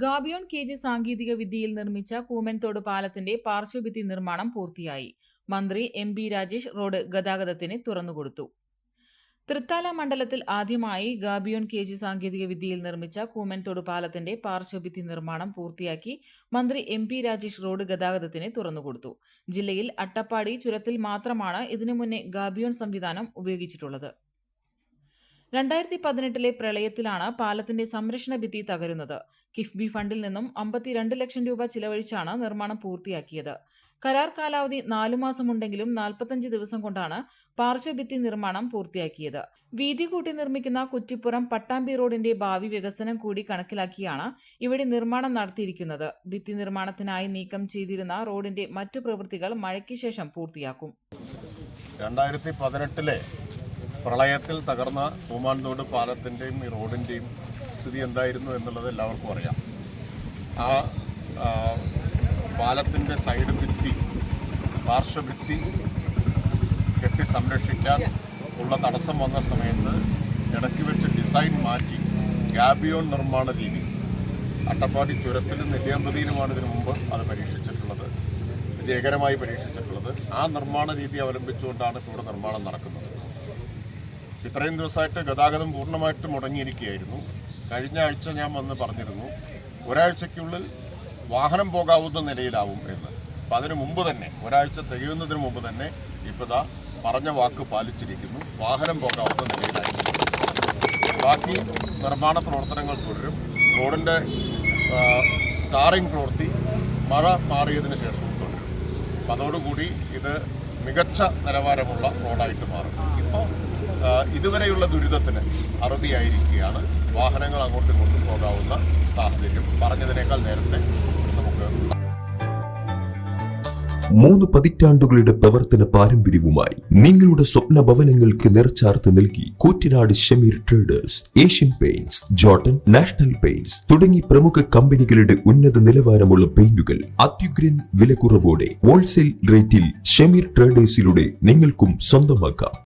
Gabion K G സാങ്കേതിക വിദ്യയിൽ നിർമ്മിച്ച കൂമൻതോട് പാലത്തിന്റെ പാർശ്വഭിത്തി നിർമ്മാണം പൂർത്തിയായി. മന്ത്രി എം ബി രാജേഷ് റോഡ് ഗതാഗതത്തിന് തുറന്നുകൊടുത്തു. തൃത്താല മണ്ഡലത്തിൽ ആദ്യമായി ഗാബിയോൺ കെ ജി സാങ്കേതിക വിദ്യയിൽ നിർമ്മിച്ച കൂമൻതോട് പാലത്തിന്റെ പാർശ്വഭിത്തി നിർമ്മാണം പൂർത്തിയാക്കി മന്ത്രി എം പി രാജേഷ് റോഡ് ഗതാഗതത്തിന് തുറന്നുകൊടുത്തു. ജില്ലയിൽ അട്ടപ്പാടി ചുരത്തിൽ മാത്രമാണ് ഇതിനു മുന്നേ ഗാബിയോൺ സംവിധാനം ഉപയോഗിച്ചിട്ടുള്ളത്. രണ്ടായിരത്തി പതിനെട്ടിലെ പ്രളയത്തിലാണ് പാലത്തിന്റെ സംരക്ഷണ ഭിത്തി തകരുന്നത്. കിഫ്ബി ഫണ്ടിൽ നിന്നും അമ്പത്തിരണ്ട് ലക്ഷം രൂപ ചിലവഴിച്ചാണ് നിർമ്മാണം പൂർത്തിയാക്കിയത്. കരാർ കാലാവധി നാലു മാസമുണ്ടെങ്കിലും നാൽപ്പത്തഞ്ച് ദിവസം കൊണ്ടാണ് പാർശ്വഭിത്തി നിർമ്മാണം പൂർത്തിയാക്കിയത്. വീതി കൂട്ടി നിർമ്മിക്കുന്ന കുറ്റിപ്പുറം പട്ടാമ്പി റോഡിന്റെ ഭാവി വികസനം കൂടി കണക്കിലാക്കിയാണ് ഇവിടെ നിർമ്മാണം നടത്തിയിരിക്കുന്നത്. ഭിത്തി നിർമ്മാണത്തിനായി നീക്കം ചെയ്തിരുന്ന റോഡിന്റെ മറ്റു പ്രവൃത്തികൾ മഴയ്ക്ക് ശേഷം പൂർത്തിയാക്കും. രണ്ടായിരത്തി പതിനെട്ടിലെ പ്രളയത്തിൽ തകർന്ന പൂമാൻതോട് പാലത്തിന്റെയും ഈ റോഡിന്റെയും സ്ഥിതി എന്തായിരുന്നു എന്നുള്ളത് എല്ലാവർക്കും അറിയാം. ആ പാലത്തിന്റെ സൈഡ് ഭിത്തി പാർശ്വഭിത്തി കെട്ടി സംരക്ഷിക്കാൻ ഉള്ള തടസ്സം വന്ന സമയത്ത് ഇടയ്ക്ക് വെച്ച് ഡിസൈൻ മാറ്റി ഗാബിയോൺ നിർമ്മാണ രീതി അട്ടപ്പാടി ചുരത്തിലും നെല്ലിയാമ്പതിയിലുമാണ് ഇതിനു മുമ്പ് അത് പരീക്ഷിച്ചിട്ടുള്ളത് വിജയകരമായി പരീക്ഷിച്ചിട്ടുള്ളത്. ആ നിർമ്മാണ രീതി അവലംബിച്ചുകൊണ്ടാണ് ഇവിടെ നിർമ്മാണം നടക്കുന്നത്. ഇത്രയും ദിവസമായിട്ട് ഗതാഗതം പൂർണമായിട്ട് മുടങ്ങിയിരിക്കുകയായിരുന്നു. കഴിഞ്ഞ ആഴ്ച ഞാൻ വന്ന് പറഞ്ഞിരുന്നു ഒരാഴ്ചയ്ക്കുള്ളിൽ വാഹനം പോകാവുന്ന നിലയിലാവും എന്ന്. അപ്പം അതിനു മുമ്പ് തന്നെ ഒരാഴ്ച തികയുന്നതിന് മുമ്പ് തന്നെ ഇപ്പോൾ ദാ പറഞ്ഞ വാക്ക് പാലിച്ചിരിക്കുന്നു വാഹനം പോകാവുന്ന നിലയിലായി ബാക്കി നിർമ്മാണ പ്രവർത്തനങ്ങൾ തുടരും. റോഡിന്റെ ടാറിംഗ് പ്രവൃത്തി മഴ മാറിയതിന് ശേഷവും തുടരും. അപ്പം അതോടുകൂടി ഇത് മികച്ച നിലവാരമുള്ള റോഡായിട്ട് മാറും. ഇപ്പോൾ ഇതുവരെയുള്ള ദുരിതത്തിന് അറുതിയായിരിക്കുകയാണ്. വാഹനങ്ങൾ അങ്ങോട്ടും ഇങ്ങോട്ടും പോകാവുന്ന സാഹചര്യം. പറഞ്ഞതിനേക്കാൾ നേരത്തെ നമുക്ക് മൂന്ന് പതിറ്റാണ്ടുകളുടെ പ്രവർത്തന പാരമ്പര്യവുമായി നിങ്ങളുടെ സ്വപ്ന ഭവനങ്ങൾക്ക് നിറച്ചാർത്ത് നൽകി Koottanad Shameer traders Asian paints Jotun national paints തുടങ്ങി പ്രമുഖ കമ്പനികളുടെ ഉന്നത നിലവാരമുള്ള പെയിന്റുകൾ അത്യുഗ്രൻ വിലക്കുറവോടെ ഹോൾസെയിൽ റേറ്റിൽ ഷമീർ ട്രേഡേഴ്സിലൂടെ നിങ്ങൾക്കും സ്വന്തമാക്കാം.